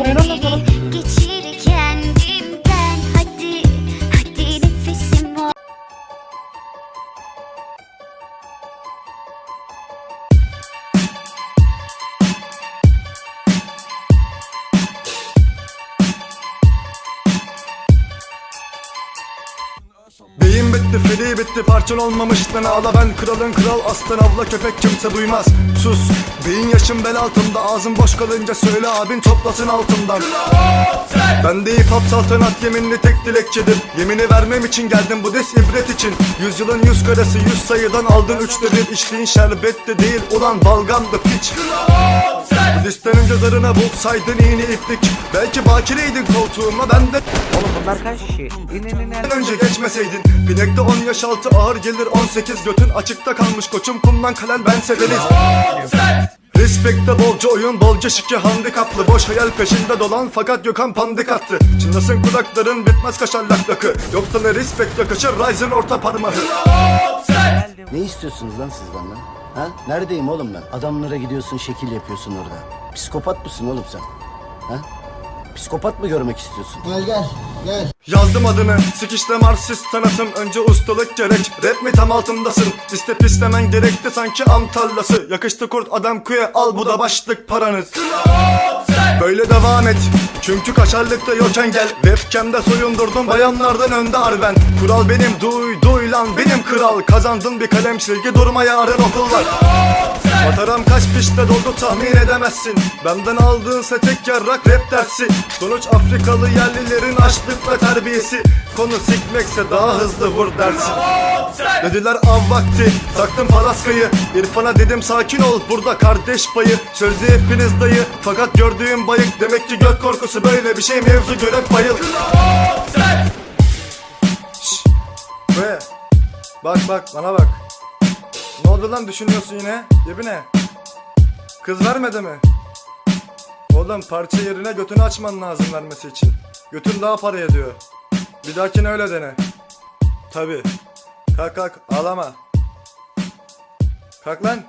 Pero no solo bitti, free bitti, parçan olmamış. Lan ağla ben Kralın kral, aslan avla köpek kimse duymaz. Sus, beyin yaşım bel altında Ağzım boş kalınca söyle abin toplasın altından. Ben de hip hop saltanat yeminli tek dilekçedir Yemini vermem için geldim bu des ibret için. Yüzyılın yüz karası yüz sayıdan aldın üçte bir içtiğin şerbet de değil ulan balgamdı piç. Listenin cezarına bulsaydın iğne iplik. Belki bakireydin koltuğuma ben de Oğlum bunlar kaç kişi? İn in in. in. önce geçmeseydin Binekte 10 yaş altı ağır gelir 18 Götün açıkta kalmış koçum kumdan kalem bense deniz Respekte bolca oyun bolca şike handikaplı Boş hayal peşinde dolan fakat Gökhan pandik attı Çınlasın kulakların bitmez kaşar laklakı Yoksa ne respekte kaçır Ryzen orta parmağı Ne istiyorsunuz lan siz benden? Ha? Neredeyim oğlum ben? Adamlara gidiyorsun şekil yapıyorsun orada. Psikopat mısın oğlum sen? Ha? Psikopat mı görmek istiyorsun? Gel gel gel. Yazdım adını Sikişte marsist sanatım Önce ustalık gerek Rap mi tam altındasın? İstep istemen gerekti sanki am Yakıştı kurt adam kuye Al bu da başlık paranız Böyle devam et. Çünkü kaşarlıkta yokken gel. Webcam'de soyundurdum bayanlardan önde harben Kural benim duy duy lan benim kral. Kazandın bir kalem silgi durma yarın okullar Mataram kaç pişte doldu tahmin edemezsin. Benden aldığınsa tek yarrak rap dersi. Sonuç Afrikalı yerlilerin açlık ve terbiyesi. Konu sikmekse daha hızlı vur dersin. Dediler av vakti taktım palaskayı. İrfan'a dedim sakin ol burada kardeş payı. Sözde hepiniz dayı fakat gördüğüm bayık. Demek ki gök korkusu böyle bir şey mevzu göre bayıl. Şşş, Be. Bak bak bana bak. Ne oldu lan düşünüyorsun yine? Yebi ne Kız vermedi mi? Oğlum parça yerine götünü açman lazım vermesi için. Götün daha para ediyor. Bir dahakine öyle dene. Tabi Kalk kalk. Ağlama. Kalk lan